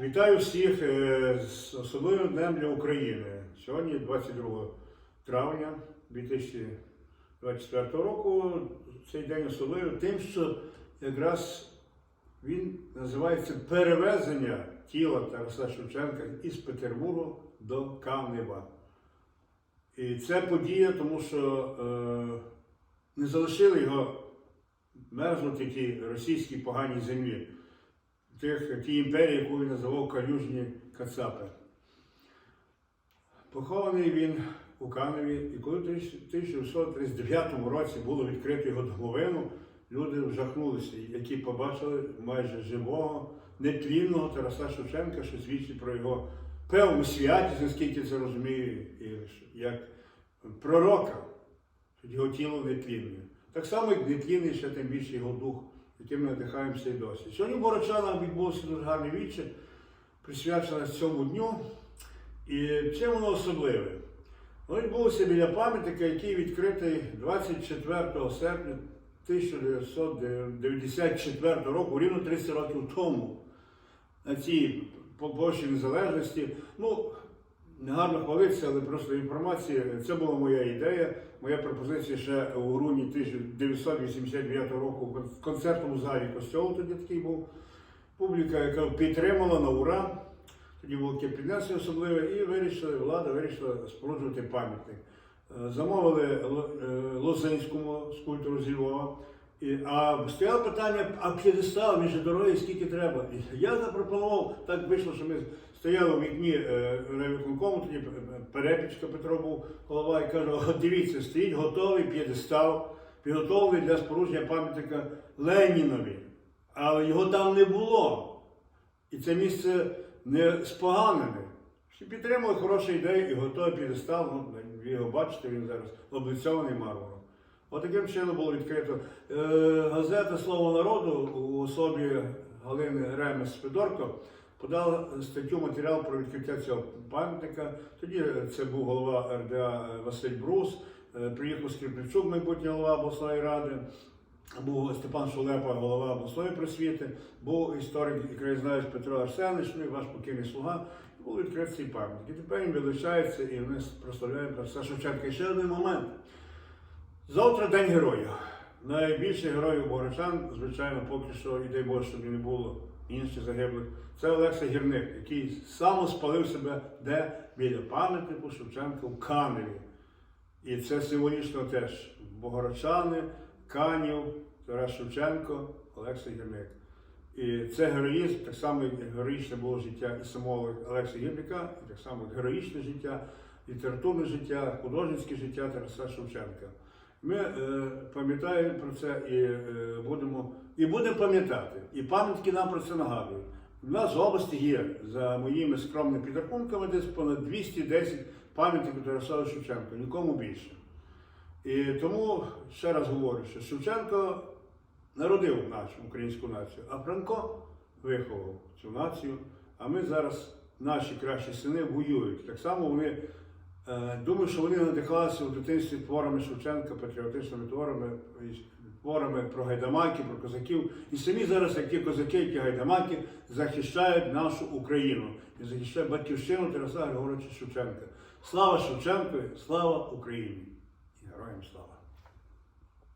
Вітаю всіх е, з особливим днем для України. Сьогодні 22 травня 2024 року. Цей день особливий тим, що якраз він називається перевезення тіла Тараса Шевченка із Петербургу до Канева. І це подія, тому що е, не залишили його мерзнути ті російській поганій землі тій імперії, яку він називав Калюжні Кацапи. Похований він у Каневі, і коли в 1939 році було відкрито його домовину, люди вжахнулися, які побачили майже живого, нетлінного Тараса Шевченка, що свідчить про його певну святість, наскільки це розумію, як пророка, його тіло нетлінне. Так само, як нетлінний ще тим більше його дух яким ми надихаємося і досі. Сьогодні в Борочанах відбувся дуже гарний віче, присвячене цьому дню. І чим воно особливе? Воно відбулося біля пам'ятника, який відкритий 24 серпня 1994 року, рівно 30 років тому, на цій площі незалежності. Ну, Негарно хвалитися, але просто інформація. Це була моя ідея, моя пропозиція ще у грудні 1989 року в концертному залі костьолу тоді такий був. Публіка, яка підтримала на ура. Тоді було таке піднесення особливе, і вирішили, влада вирішила споруджувати пам'ятник. Е, Замовили е, Лозинському скульптору зі Львова. А стояло питання, а п'єдестал між дороги скільки треба. Я запропонував, так вийшло, що ми стояли у вікні е, райвиконкому, тоді Перепічка Петро був голова і каже, «О, дивіться, стоїть готовий п'єдестал, підготовлений для спорудження пам'ятника Ленінові. Але його там не було. І це місце не споганене. Всі підтримали хорошу ідею і готовий п'єдестал. Ну, ви його бачите, він зараз облицьований мармуром. Отаким чином було відкрито. Е, газета Слово народу у особі Галини Ремес Федорко подала статтю матеріал про відкриття цього пам'ятника. Тоді це був голова РДА Василь Брус, е, приїхав Скрипничук, майбутній голова обласної ради. Був Степан Шулепа, голова обласної просвіти, був історик і краєзнавець Петро Арсенич, ну і ваш покійний слуга. Був відкритий пам'ятник. І тепер він величається і ми прославляємо Тараса Шевченка. І ще один момент. Завтра День героїв. Найбільший герой Богородчан, звичайно, поки що, і дай Боже, щоб не було інших загиблих. Це Олекса Гірник, який сам спалив себе де біля пам'ятнику Шевченка в Каневі. І це символічно теж Богородчани, Канів, Тарас Шевченко, Олекса Гірник. І це героїзм, так само героїчне було життя і самого Олекса Гірника, і так само героїчне життя, літературне життя, художнє життя Тараса Шевченка. Ми е, пам'ятаємо про це і е, будемо і будемо пам'ятати. І пам'ятки нам про це нагадують. У нас в області є, за моїми скромними підрахунками, десь понад 210 пам'ятників Тараса Шевченка, нікому більше. І тому ще раз говорю, що Шевченко народив нашу українську націю, а Франко виховав цю націю. А ми зараз, наші кращі сини, воюють. Так само вони думаю, що вони надихалися у дитинстві творами Шевченка, патріотичними творами, творами про гайдамаки, про козаків. І самі зараз, як ті козаки, ті гайдамаки, захищають нашу Україну і захищають батьківщину Тараса Григоровича Шевченка. Слава Шевченкові, слава Україні! І героям слава!